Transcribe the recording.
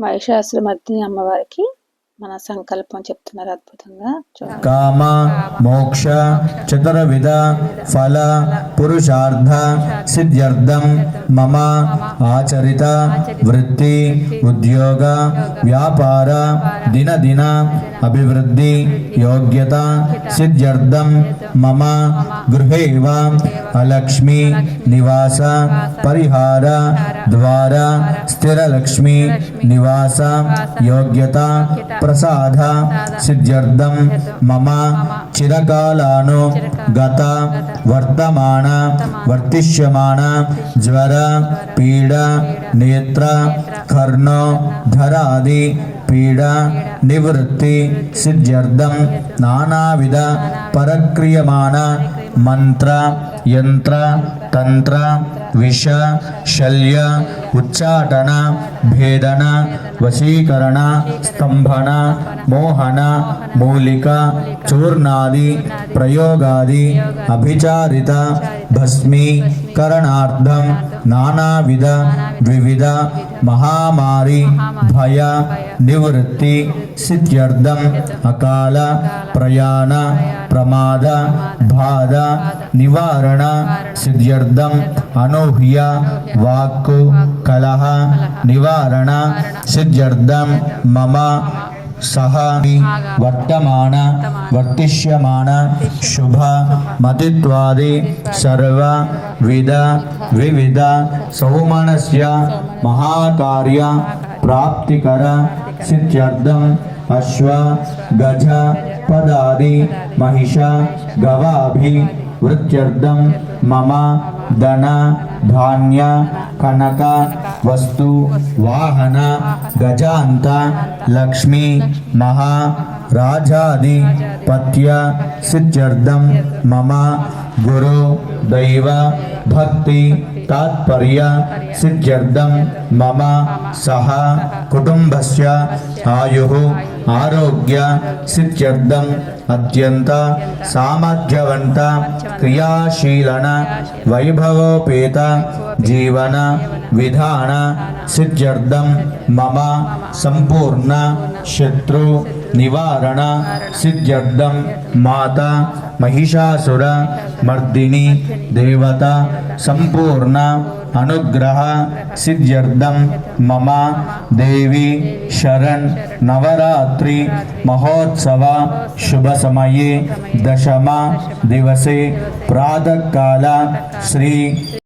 మహిషాసురమర్దిని అమ్మవారికి మన సంకల్పం చెప్తున్నారు అద్భుతంగా. కామ మోక్ష చతుర్విధ ఫల పురుషార్థ సిద్ధ్యర్థం మమ ఆచరిత వృత్తి ఉద్యోగ వ్యాపార దినదిన అభివృద్ధి యోగ్యత సిద్ధ్యర్థం మమ గృహేవ అలక్ష్మి నివాస పరిహార ద్వార స్థిరలక్ష్మి నివాస యోగ్యత ప్రసాద సిద్ధ్యర్థం మమ చిరకాలాను గత వర్తమాన వర్తిష్యమాణ జ్వర పీడ నేత్ర కర్ణ ధరాది పీడ నివృత్తి సిద్ధ్యర్థం నానావిధ పరక్రియమాణ మంత్ర యంత్ర తంత్ర విష శల్య ఉచ్చాటన భేదన వశీకరణ స్తంభన మోహన మూలిక చూర్ణాది ప్రయోగాది అభిచారిత భస్మీకరణార్థం నానావిధ వివిధ మహామారి భయ నివృత్తి సిద్ధ్యర్థం అకాల ప్రయాణ ప్రమాద బాధ నివారణ कारण सिद्ध्यर्थम अनूह्य वाक् कलह निवारण सिद्ध्यर्थम मम सह वर्तमान वर्तिष्यमाण शुभ मतित्वादि सर्व विद विविध सौमनस्य महाकार्य प्राप्तिकर सिद्ध्यर्थम अश्व गज पदादि महिषा गवाभि వృత్యర్థం మమ ధన ధాన్య కనక వస్తు వాహన గజాంత లక్ష్మి మహా రాజాది పత్య సిద్ధ్యర్థం మమ గురు దైవ భక్తి తాత్పర్య సిద్ధ్యర్థం మమ సహ కుటుంబస్య ఆయు ఆరోగ్య సిద్ధ్యర్థం అత్యంత సామర్థ్యవంత క్రియాశీలన వైభవోపేత జీవన విధాన సిద్ధ్యర్థం మమ సంపూర్ణ శత్రు నివారణ సిద్ధ్యర్థం మాత మహిషాసుర మర్దిని దేవత సంపూర్ణ అనుగ్రహ సిద్ధ్యర్థం మమ దేవి శరణ్ నవరాత్రి नवरात्रि महोत्सव शुभ समये दशमा दिवसे प्रातः काल श्री